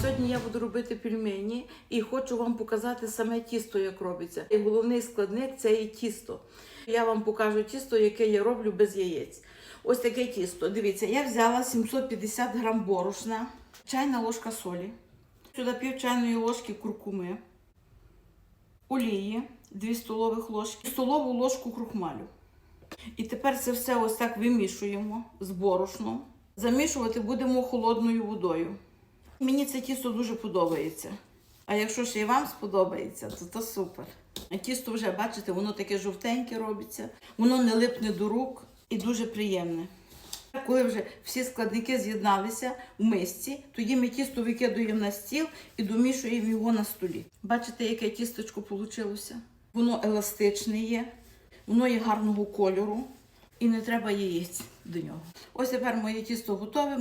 Сьогодні я буду робити пельмені і хочу вам показати саме тісто, як робиться. І головний складник це і тісто. Я вам покажу тісто, яке я роблю без яєць. Ось таке тісто. Дивіться, я взяла 750 грам борошна, чайна ложка солі, сюди пів чайної ложки куркуми, олії, 2 столових ложки, столову ложку крухмалю. І тепер це все ось так вимішуємо з борошном. Замішувати будемо холодною водою. Мені це тісто дуже подобається. А якщо ще й вам сподобається, то то супер. Тісто вже, бачите, воно таке жовтеньке робиться, воно не липне до рук і дуже приємне. Коли вже всі складники з'єдналися в мисці, тоді ми тісто викидуємо на стіл і домішуємо його на столі. Бачите, яке тістечко вийшло? Воно еластичне є, воно є гарного кольору і не треба яєць до нього. Ось тепер моє тісто готове.